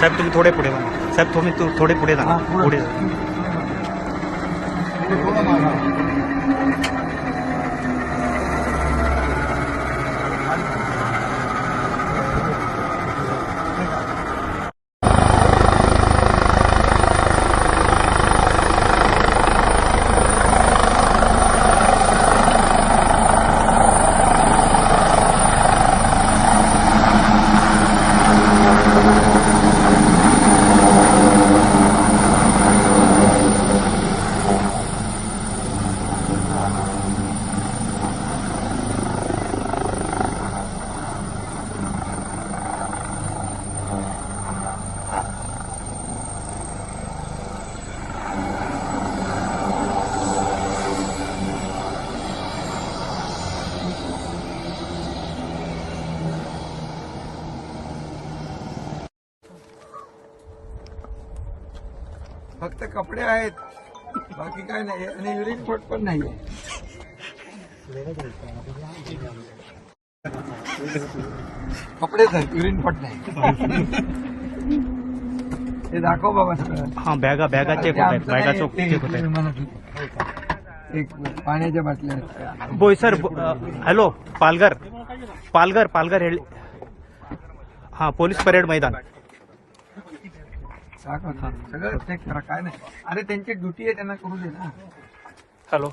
साहेब तुम्ही थोडे पुढे जा साहेब तुम्ही तू- थोडे पुढे जा. पुढे. पुढे जा. फक्त कपडे आहेत. बाकी काय नाही. आणि युरिन फट पण नाहीये. कपडेच आहेत युरिन फट नाही. ते दाखव बाबा सगळं. हां बॅगा बॅगा चेक होत आहेत. बॅगा नाही, चोक चेक होत आहेत. एक पाण्याच्या बाटल्या आहेत. बोईसर हॅलो पालघर. पालघर पालघर हां पोलीस परेड मैदान. सगळं चेक करा. काय नाही. अरे त्यांची ड्युटी आहे त्यांना करू दे ना. हॅलो